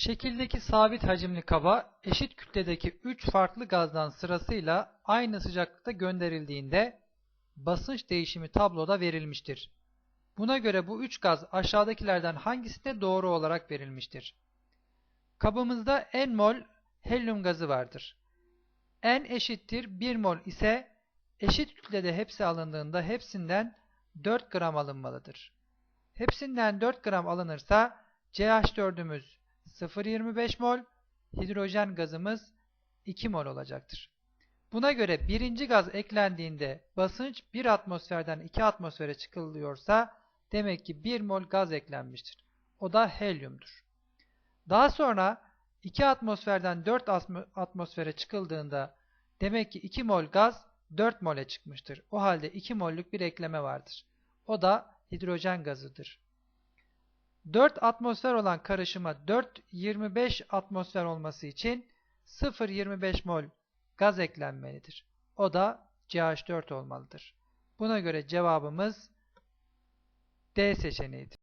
Şekildeki sabit hacimli kaba eşit kütledeki 3 farklı gazdan sırasıyla aynı sıcaklıkta gönderildiğinde basınç değişimi tabloda verilmiştir. Buna göre bu 3 gaz aşağıdakilerden hangisinde doğru olarak verilmiştir? Kabımızda n mol helyum gazı vardır. N eşittir 1 mol ise eşit kütlede hepsi alındığında hepsinden 4 gram alınmalıdır. Hepsinden 4 gram alınırsa CH4'ümüz 0,25 mol, hidrojen gazımız 2 mol olacaktır. Buna göre birinci gaz eklendiğinde basınç 1 atmosferden 2 atmosfere çıkılıyorsa demek ki 1 mol gaz eklenmiştir. O da helyumdur. Daha sonra 2 atmosferden 4 atmosfere çıkıldığında demek ki 2 mol gaz 4 mole çıkmıştır. O halde 2 mollük bir ekleme vardır. O da hidrojen gazıdır. 4 atmosfer olan karışıma 4,25 atmosfer olması için 0,25 mol gaz eklenmelidir. O da CH4 olmalıdır. Buna göre cevabımız D seçeneğidir.